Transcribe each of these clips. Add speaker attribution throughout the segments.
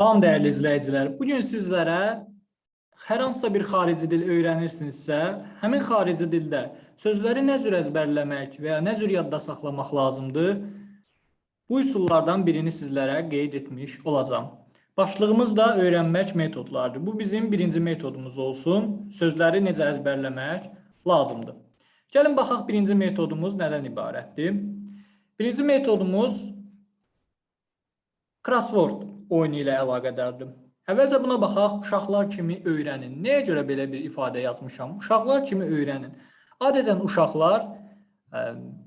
Speaker 1: Salam dəyərli izləyicilər. Bu gün sizlərə hər hansısa bir xarici dil öyrənirsinizsə, həmin xarici dildə sözləri nə cür əzbərləmək və ya nə cür yadda saxlamaq lazımdır? Bu üsullardan birini sizlərə qeyd etmiş olacağam. Başlığımız da öyrənmək metodlarıdır. Bu bizim birinci metodumuz olsun. Sözləri necə əzbərləmək lazımdır. Gəlin baxaq birinci metodumuz nədən ibarətdir? Birinci metodumuz crossword oyunu ilə əlaqədardır. Əvvəlcə buna baxaq, uşaqlar kimi öyrənin. Nəyə görə belə bir ifadə yazmışam? Uşaqlar kimi öyrənin. Adətən uşaqlar ə,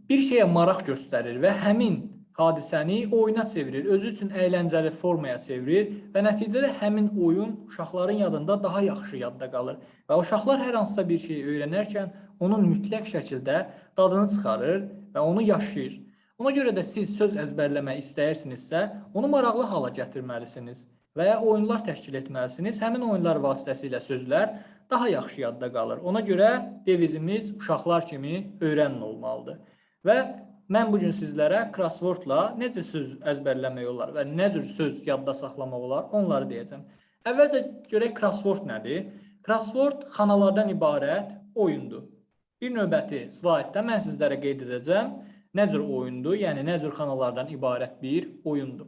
Speaker 1: bir şeyə maraq göstərir və həmin hadisəni oyuna çevirir, özü üçün əyləncəli formaya çevirir və nəticədə həmin oyun uşaqların yadında daha yaxşı yadda qalır. Və uşaqlar hər hansısa bir şeyi öyrənərkən onun mütləq şəkildə dadını çıxarır və onu yaşayır. Ona görə də siz söz əzbərləmək istəyirsinizsə, onu maraqlı hala gətirməlisiniz və ya oyunlar təşkil etməlisiniz. Həmin oyunlar vasitəsilə sözlər daha yaxşı yadda qalır. Ona görə devizimiz uşaqlar kimi öyrənin olmalıdır. Və mən bu gün sizlərə crosswordla necə söz əzbərləmək olar və nə cür söz yadda saxlamaq olar, onları deyəcəm. Əvvəlcə görək crossword nədir? Crossword xanalardan ibarət oyundur. Bir növbəti slaydda mən sizlərə qeyd edəcəm nə cür oyundur, yəni nə cür xanalardan ibarət bir oyundur.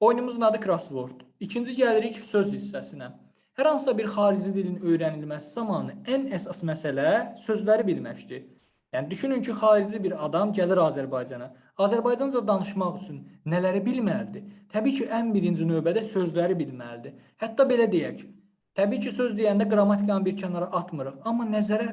Speaker 1: Oyunumuzun adı crossword. İkinci gəlirik söz hissəsinə. Hər hansısa bir xarici dilin öyrənilməsi zamanı ən əsas məsələ sözləri bilməkdir. Yəni düşünün ki, xarici bir adam gəlir Azərbaycana. Azərbaycanca danışmaq üçün nələri bilməlidir? Təbii ki, ən birinci növbədə sözləri bilməlidir. Hətta belə deyək, təbii ki, söz deyəndə qrammatikanı bir kənara atmırıq, amma nəzərə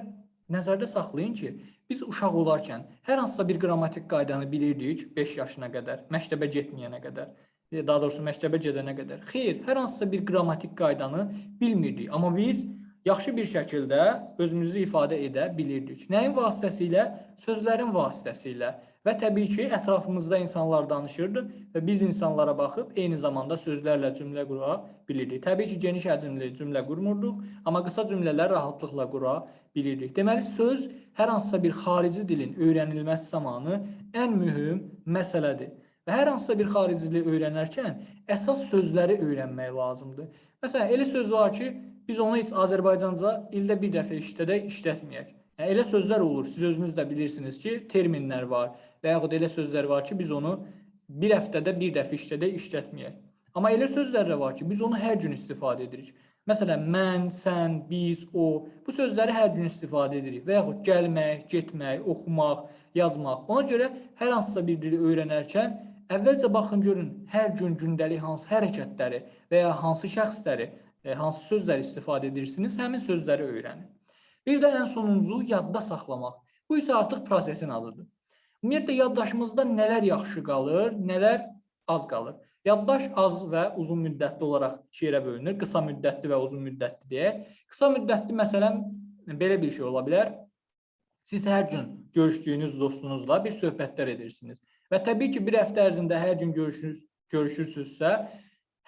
Speaker 1: nəzərdə saxlayın ki, biz uşaq olarkən hər hansısa bir qrammatik qaydanı bilirdik 5 yaşına qədər, məktəbə getməyənə qədər, daha doğrusu məktəbə gedənə qədər. Xeyr, hər hansısa bir qrammatik qaydanı bilmirdik, amma biz yaxşı bir şəkildə özümüzü ifadə edə bilirdik. Nəyin vasitəsilə? Sözlərin vasitəsilə. Və təbii ki, ətrafımızda insanlar danışırdı və biz insanlara baxıb eyni zamanda sözlərlə cümlə qura bilirdik. Təbii ki, geniş həcmli cümlə qurmurduq, amma qısa cümlələr rahatlıqla qura bilirdik. Deməli, söz hər hansısa bir xarici dilin öyrənilməsi zamanı ən mühüm məsələdir. Və hər hansısa bir xarici dili öyrənərkən əsas sözləri öyrənmək lazımdır. Məsələn, elə söz var ki, biz onu heç Azərbaycanca ildə bir dəfə işlədək, işlətməyək. Yəni, elə sözlər olur, siz özünüz də bilirsiniz ki, terminlər var və yaxud elə sözlər var ki, biz onu bir həftədə bir dəfə işlədək, işlətməyək. Amma elə sözlər də var ki, biz onu hər gün istifadə edirik. Məsələn, mən, sən, biz, o, bu sözləri hər gün istifadə edirik və yaxud gəlmək, getmək, oxumaq, yazmaq. Ona görə hər hansısa bir dili öyrənərkən əvvəlcə baxın görün, hər gün gündəlik hansı hərəkətləri və ya hansı şəxsləri, e, hansı sözləri istifadə edirsiniz, həmin sözləri öyrənin. Bir də ən sonuncu yadda saxlamaq. Bu isə artıq prosesin adıdır. Ümumiyyətlə yaddaşımızda nələr yaxşı qalır, nələr az qalır. Yaddaş az və uzun müddətli olaraq iki yerə bölünür. Qısa müddətli və uzun müddətli deyə. Qısa müddətli məsələn belə bir şey ola bilər. Siz hər gün görüşdüyünüz dostunuzla bir söhbətlər edirsiniz. Və təbii ki, bir həftə ərzində hər gün görüşür, görüşürsünüzsə,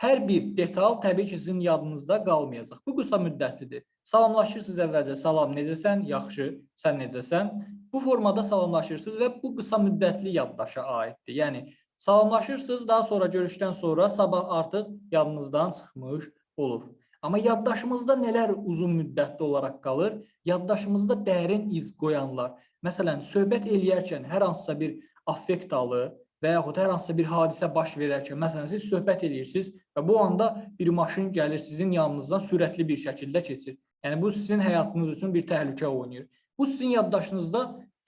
Speaker 1: hər bir detal təbii ki, sizin yadınızda qalmayacaq. Bu qısa müddətlidir. Salamlaşırsınız əvvəlcə, salam, necəsən? Yaxşı, sən necəsən? Bu formada salamlaşırsınız və bu qısa müddətli yaddaşa aiddir. Yəni salamlaşırsınız, daha sonra görüşdən sonra sabah artıq yadınızdan çıxmış olur. Amma yaddaşımızda nələr uzun müddətli olaraq qalır? Yaddaşımızda dərin iz qoyanlar. Məsələn, söhbət eləyərkən hər hansısa bir affekt halı və yaxud hər hansısa bir hadisə baş verərkən, məsələn, siz söhbət eləyirsiniz və bu anda bir maşın gəlir sizin yanınızdan sürətli bir şəkildə keçir. Yəni bu sizin həyatınız üçün bir təhlükə oynayır. Bu sizin yaddaşınızda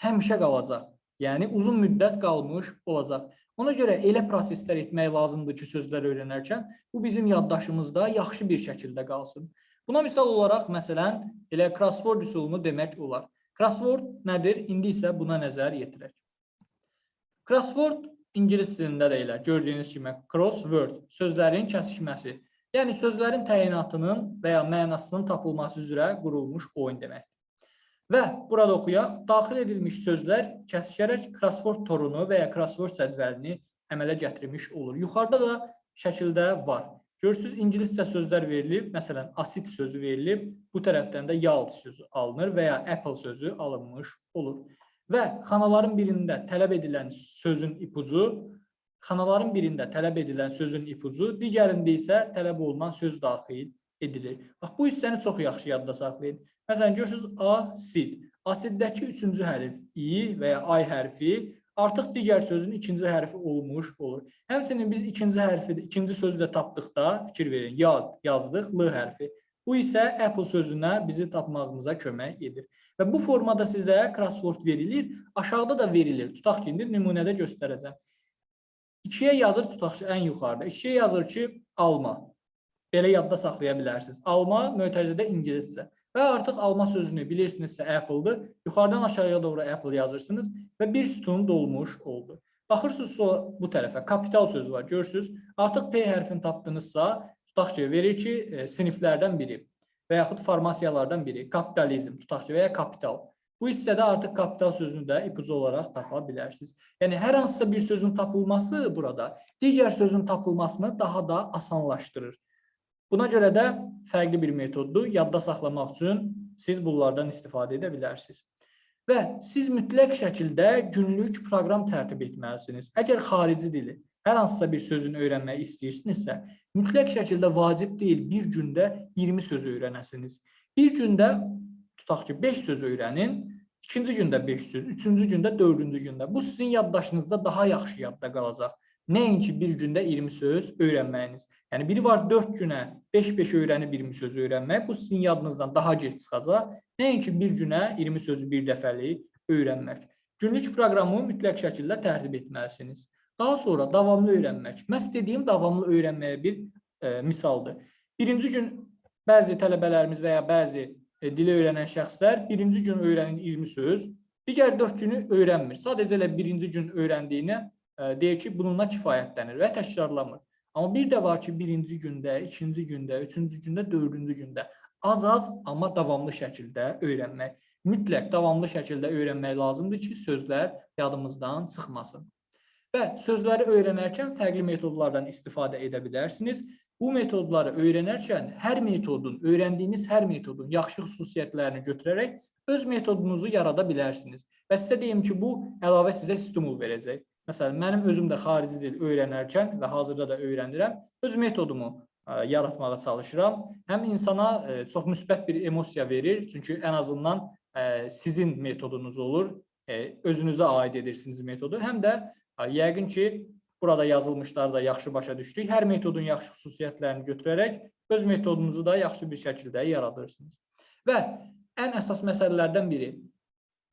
Speaker 1: həmişə qalacaq. Yəni uzun müddət qalmış olacaq. Ona görə elə proseslər etmək lazımdır ki, sözlər öyrənərkən bu bizim yaddaşımızda yaxşı bir şəkildə qalsın. Buna misal olaraq məsələn elə crossword üsulunu demək olar. Crossword nədir? İndi isə buna nəzər yetirək. Crossword ingilis dilində də elə gördüyünüz kimi crossword sözlərin kəsişməsi. Yəni sözlərin təyinatının və ya mənasının tapılması üzrə qurulmuş oyun deməkdir. Və burada oxuyaq, daxil edilmiş sözlər kəsişərək crossword torunu və ya crossword cədvəlini əmələ gətirmiş olur. Yuxarıda da şəkildə var. Görürsüz, ingiliscə sözlər verilib, məsələn, asid sözü verilib, bu tərəfdən də yalt sözü alınır və ya apple sözü alınmış olur. Və xanaların birində tələb edilən sözün ipucu Xanaların birində tələb edilən sözün ipucu, digərində isə tələb olunan söz daxil edilir. Bax bu hissəni çox yaxşı yadda saxlayın. Məsələn görürsüz asid. Asiddəki üçüncü hərf i və ya ay hərfi artıq digər sözün ikinci hərfi olmuş olur. Həmçinin biz ikinci hərfi, ikinci sözü də tapdıqda fikir verin. Yad yazdıq, l hərfi. Bu isə Apple sözünə bizi tapmağımıza kömək edir. Və bu formada sizə crossword verilir, aşağıda da verilir. Tutaq ki, indi nümunədə göstərəcəm. 2-yə yazır tutaq ki, ən yuxarıda. 2-yə yazır ki, alma. Belə yadda saxlaya bilərsiniz. Alma mötərizədə ingiliscə. Və artıq alma sözünü bilirsinizsə Apple-dır. Yuxarıdan aşağıya doğru Apple yazırsınız və bir sütun dolmuş oldu. Baxırsınız bu tərəfə kapital sözü var. Görürsüz, artıq P hərfini tapdınızsa, tutaq ki, verir ki, e, siniflərdən biri və yaxud formasiyalardan biri kapitalizm, tutaq ki, və ya kapital. Bu hissədə artıq kapital sözünü də ipucu olaraq tapa bilərsiniz. Yəni hər hansısa bir sözün tapılması burada digər sözün tapılmasını daha da asanlaşdırır. Buna görə də fərqli bir metoddur. Yadda saxlamaq üçün siz bunlardan istifadə edə bilərsiniz. Və siz mütləq şəkildə günlük proqram tərtib etməlisiniz. Əgər xarici dili hər hansısa bir sözün öyrənmək istəyirsinizsə, mütləq şəkildə vacib deyil bir gündə 20 söz öyrənəsiniz. Bir gündə tutaq ki 5 söz öyrənin, ikinci gündə 5 söz, üçüncü gündə, dördüncü gündə. Bu sizin yaddaşınızda daha yaxşı yadda qalacaq. Nəinki bir gündə 20 söz öyrənməyiniz. Yəni biri var 4 günə 5-5 öyrənib 20 söz öyrənmək, bu sizin yadınızdan daha gec çıxacaq. Nəinki bir günə 20 sözü bir dəfəlik öyrənmək. Günlük proqramı mütləq şəkildə tərtib etməlisiniz. Daha sonra davamlı öyrənmək. Məhz dediyim davamlı öyrənməyə bir e, misaldır. Birinci gün bəzi tələbələrimiz və ya bəzi e, dili öyrənən şəxslər birinci gün öyrənir 20 söz, digər 4 günü öyrənmir. Sadəcə elə birinci gün öyrəndiyinə deyir ki, bununla kifayətlənir və təkrarlamır. Amma bir də var ki, birinci gündə, ikinci gündə, üçüncü gündə, dördüncü gündə az-az, amma davamlı şəkildə öyrənmək. Mütləq davamlı şəkildə öyrənmək lazımdır ki, sözlər yadımızdan çıxmasın. Və sözləri öyrənərkən fərqli metodlardan istifadə edə bilərsiniz. Bu metodları öyrənərkən hər metodun, öyrəndiyiniz hər metodun yaxşı xüsusiyyətlərini götürərək öz metodunuzu yarada bilərsiniz. Və sizə deyim ki, bu əlavə sizə stimul verəcək. Məsələn, mənim özüm də xarici dil öyrənərkən və hazırda da öyrənirəm, öz metodumu ə, yaratmağa çalışıram. Həm insana ə, çox müsbət bir emosiya verir, çünki ən azından ə, sizin metodunuz olur, ə, özünüzə aid edirsiniz metodu. Həm də ə, yəqin ki, Burada yazılmışları da yaxşı başa düşdük. Hər metodun yaxşı xüsusiyyətlərini götürərək öz metodunuzu da yaxşı bir şəkildə yaradırsınız. Və ən əsas məsələlərdən biri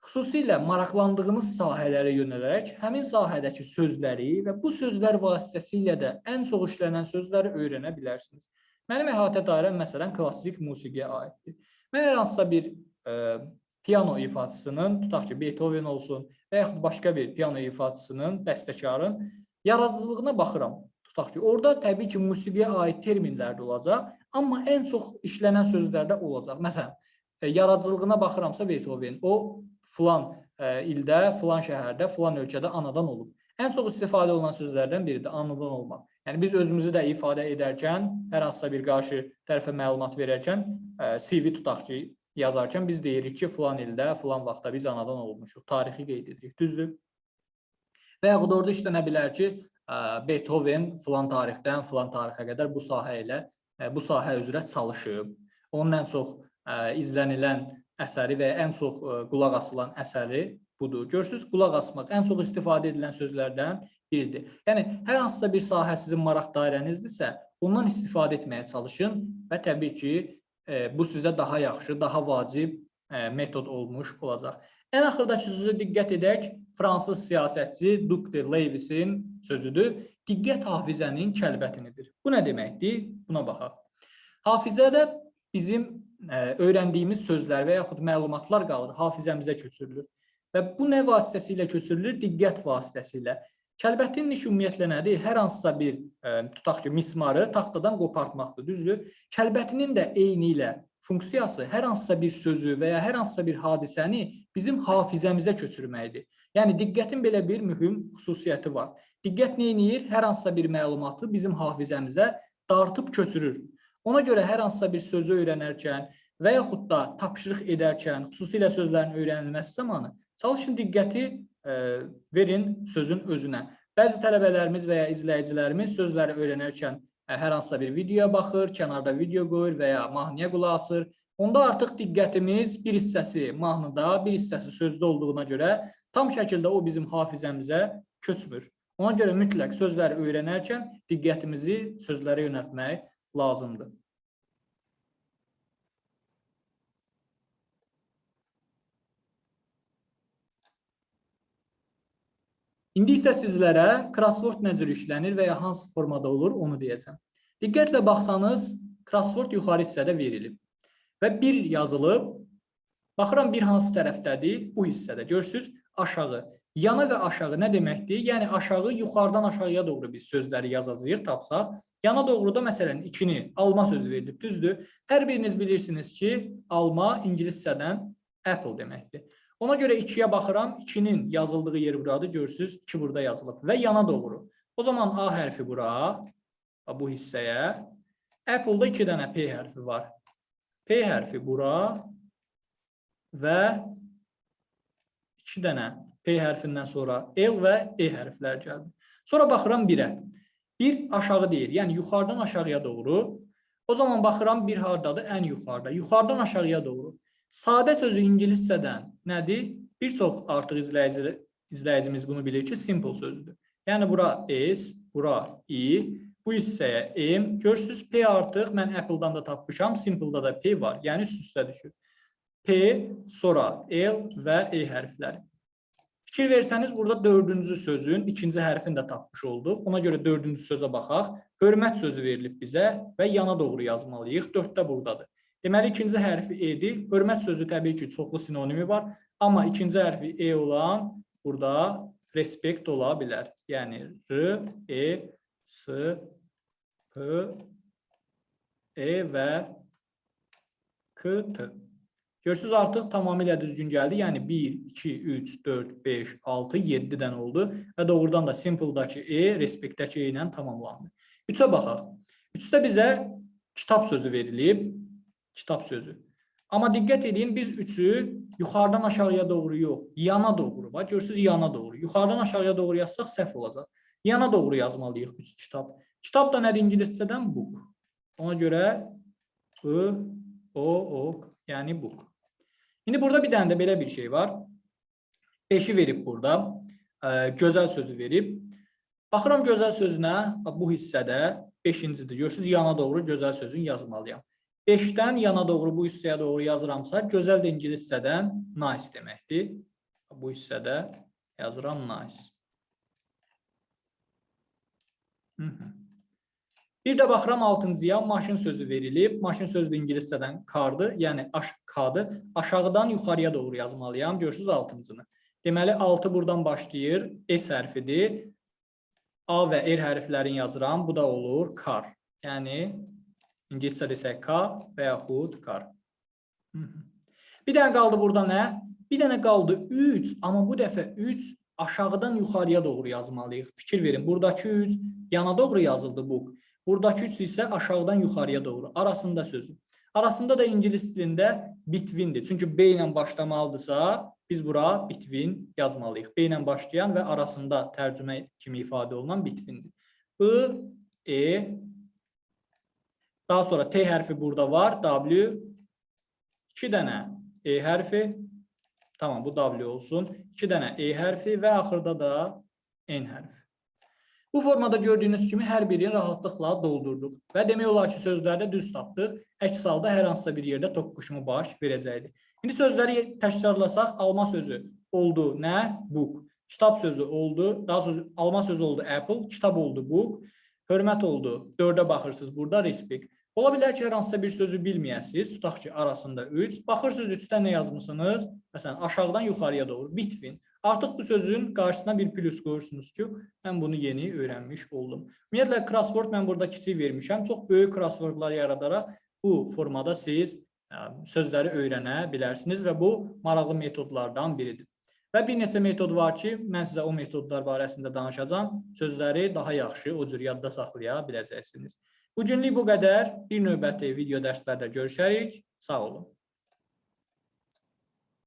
Speaker 1: xüsusilə maraqlandığınız sahələrə yönələrək həmin sahədəki sözləri və bu sözlər vasitəsilə də ən çox işlənən sözləri öyrənə bilərsiniz. Mənim əhatə dairəm məsələn klassik musiqiyə aiddir. Mən hər hansısa bir e, piano ifaçısının, tutaq ki, Beethoven olsun və yaxud başqa bir piano ifaçısının, bəstəkarın yaradıcılığına baxıram. Tutaq ki, orada təbii ki, musiqiyə aid terminlər də olacaq, amma ən çox işlənən sözlərdə olacaq. Məsələn, yaradıcılığına baxıramsa Beethoven, o filan e, ildə, filan şəhərdə, filan ölkədə anadan olub. Ən çox istifadə olunan sözlərdən biri də anadan olmaq. Yəni biz özümüzü də ifadə edərkən, hər hansısa bir qarşı tərəfə məlumat verərkən, e, CV tutaq ki, yazarkən biz deyirik ki, filan ildə, filan vaxtda biz anadan olmuşuq, tarixi qeyd edirik. Düzdür? Və yaxud orada işlənə bilər ki, Beethoven filan tarixdən filan tarixə qədər bu sahə ilə bu sahə üzrə çalışıb. Onun ən çox izlənilən əsəri və ən çox qulaq asılan əsəri budur. Görürsüz, qulaq asmaq ən çox istifadə edilən sözlərdən biridir. Yəni hər hansısa bir sahə sizin maraq dairənizdirsə, ondan istifadə etməyə çalışın və təbii ki, bu sizə daha yaxşı, daha vacib metod olmuş olacaq. Ən axırdakı sözə diqqət edək. Fransız siyasətçi Duc de Levisin sözüdür. Diqqət hafizənin kəlbətinidir. Bu nə deməkdir? Buna baxaq. Hafizədə bizim öyrəndiyimiz sözlər və yaxud məlumatlar qalır, hafizəmizə köçürülür. Və bu nə vasitəsilə köçürülür? Diqqət vasitəsilə. Kəlbətin iş ümumiyyətlə nədir? Hər hansısa bir ə, tutaq ki, mismarı taxtadan qopartmaqdır, düzdür? Kəlbətinin də eyni ilə funksiyası hər hansısa bir sözü və ya hər hansısa bir hadisəni bizim hafizəmizə köçürməkdir. Yəni diqqətin belə bir mühüm xüsusiyyəti var. Diqqət nə edir? Hər hansısa bir məlumatı bizim hafizəmizə dartıb köçürür. Ona görə hər hansısa bir sözü öyrənərkən və yaxud da tapşırıq edərkən, xüsusilə sözlərin öyrənilməsi zamanı çalışın diqqəti e, verin sözün özünə. Bəzi tələbələrimiz və ya izləyicilərimiz sözləri öyrənərkən ə, hər hansısa bir videoya baxır, kənarda video qoyur və ya mahnıya qulaq asır. Onda artıq diqqətimiz bir hissəsi mahnıda, bir hissəsi sözdə olduğuna görə tam şəkildə o bizim hafizəmizə köçmür. Ona görə mütləq sözləri öyrənərkən diqqətimizi sözlərə yönəltmək lazımdır. İndi isə sizlərə crossword nə cür işlənir və ya hansı formada olur, onu deyəcəm. Diqqətlə baxsanız, crossword yuxarı hissədə verilib və bir yazılıb. Baxıram bir hansı tərəfdədir? Bu hissədə. Görürsüz? Aşağı. Yana və aşağı nə deməkdir? Yəni aşağı yuxarıdan aşağıya doğru biz sözləri yazacağıq, tapsaq. Yana doğru da məsələn ikini alma sözü verilib, düzdür? Hər biriniz bilirsiniz ki, alma ingiliscədən apple deməkdir. Ona görə 2-yə baxıram, 2-nin yazıldığı yer buradır, görürsüz, 2 burada yazılıb və yana doğru. O zaman A hərfi bura, bu hissəyə. Apple-da 2 dənə P hərfi var. P hərfi bura və 2 dənə P hərfindən sonra L və E hərflər gəldi. Sonra baxıram 1-ə. 1 aşağı deyir, yəni yuxarıdan aşağıya doğru. O zaman baxıram 1 hardadır? Ən yuxarıda. Yuxarıdan aşağıya doğru. Sadə sözü ingiliscədən nədir? Bir çox artıq izləyici, izləyicimiz bunu bilir ki, simple sözüdür. Yəni bura is, bura i, bu hissəyə m. Görürsüz P artıq mən Apple-dan da tapmışam, simple-da da P var. Yəni üst-üstə düşür. P, sonra L və E hərfləri. Fikir versəniz burada dördüncü sözün ikinci hərfini də tapmış olduq. Ona görə dördüncü sözə baxaq. Hörmət sözü verilib bizə və yana doğru yazmalıyıq. Dörddə buradadır. Deməli ikinci hərfi E-dir. Hörmət sözü təbii ki, çoxlu sinonimi var. Amma ikinci hərfi E olan burada respekt ola bilər. Yəni R, E, S, P, E və K, T. Görürsüz artıq tamamilə düzgün gəldi. Yəni 1, 2, 3, 4, 5, 6, 7 dənə oldu və doğrudan da simple-dakı E respektdəki E ilə tamamlandı. 3-ə baxaq. 3-də bizə kitab sözü verilib. Kitab sözü. Amma diqqət edin, biz 3-ü yuxarıdan aşağıya doğru yox, yana doğru. Bax, görürsüz yana doğru. Yuxarıdan aşağıya doğru yazsaq səhv olacaq. Yana doğru yazmalıyıq 3 kitab. Kitab da nədir ingiliscədən? Book. Ona görə I, O, O, yəni book. İndi burada bir dənə də belə bir şey var. 5-i verib burada. Ə, gözəl sözü verib. Baxıram gözəl sözünə, bu hissədə 5-cidir. Görürsüz, yana doğru gözəl sözün yazmalıyam. 5-dən yana doğru bu hissəyə doğru yazıramsa, gözəl də ingiliscədən nice deməkdir. Bu hissədə yazıram nice. Hı -hı. Bir də baxıram 6-cıya maşın sözü verilib. Maşın sözü də ingiliscədən cardır, yəni aş K-dır. Aşağıdan yuxarıya doğru yazmalıyam. Görürsüz 6-cını. Deməli 6 buradan başlayır. S hərfidir. A və R hərflərini yazıram. Bu da olur car. Yəni İngiliscə desək K və yaxud -hı. Bir dənə qaldı burada nə? Bir dənə qaldı 3, amma bu dəfə 3 aşağıdan yuxarıya doğru yazmalıyıq. Fikir verin, buradakı 3 yana doğru yazıldı bu. Buradakı 3 isə aşağıdan yuxarıya doğru. Arasında sözü. Arasında da ingilis dilində betweendir. Çünki B ilə başlamalıdırsa, biz bura between yazmalıyıq. B ilə başlayan və arasında tərcümə kimi ifadə olunan betweendir. I, E, daha sonra T hərfi burada var. W, 2 dənə E hərfi. Tamam, bu W olsun. 2 dənə E hərfi və axırda da N hərfi. Bu formada gördüyünüz kimi hər birini rahatlıqla doldurduq və demək olar ki, sözlərdə düz tapdıq. Əks halda hər hansısa bir yerdə toqquşma baş verəcəkdi. İndi sözləri təkrarlasaq, alma sözü oldu nə? Book. Kitab sözü oldu, daha sözü alma sözü oldu apple, kitab oldu book. Hörmət oldu. 4-ə baxırsınız burada respect. Ola bilər ki, hər hansısa bir sözü bilməyəsiniz. Tutaq ki, arasında 3. Baxırsınız 3-dən nə yazmısınız? Məsələn, aşağıdan yuxarıya doğru between. Artıq bu sözün qarşısına bir plus qoyursunuz ki, mən bunu yeni öyrənmiş oldum. Ümumiyyətlə, crossword mən burada kiçik vermişəm. Çox böyük crosswordlar yaradaraq bu formada siz sözləri öyrənə bilərsiniz və bu maraqlı metodlardan biridir. Və bir neçə metod var ki, mən sizə o metodlar barəsində danışacağam. Sözləri daha yaxşı o cür yadda saxlaya biləcəksiniz. Bu günlük bu qədər. Bir növbəti video dərslərdə görüşərik. Sağ olun.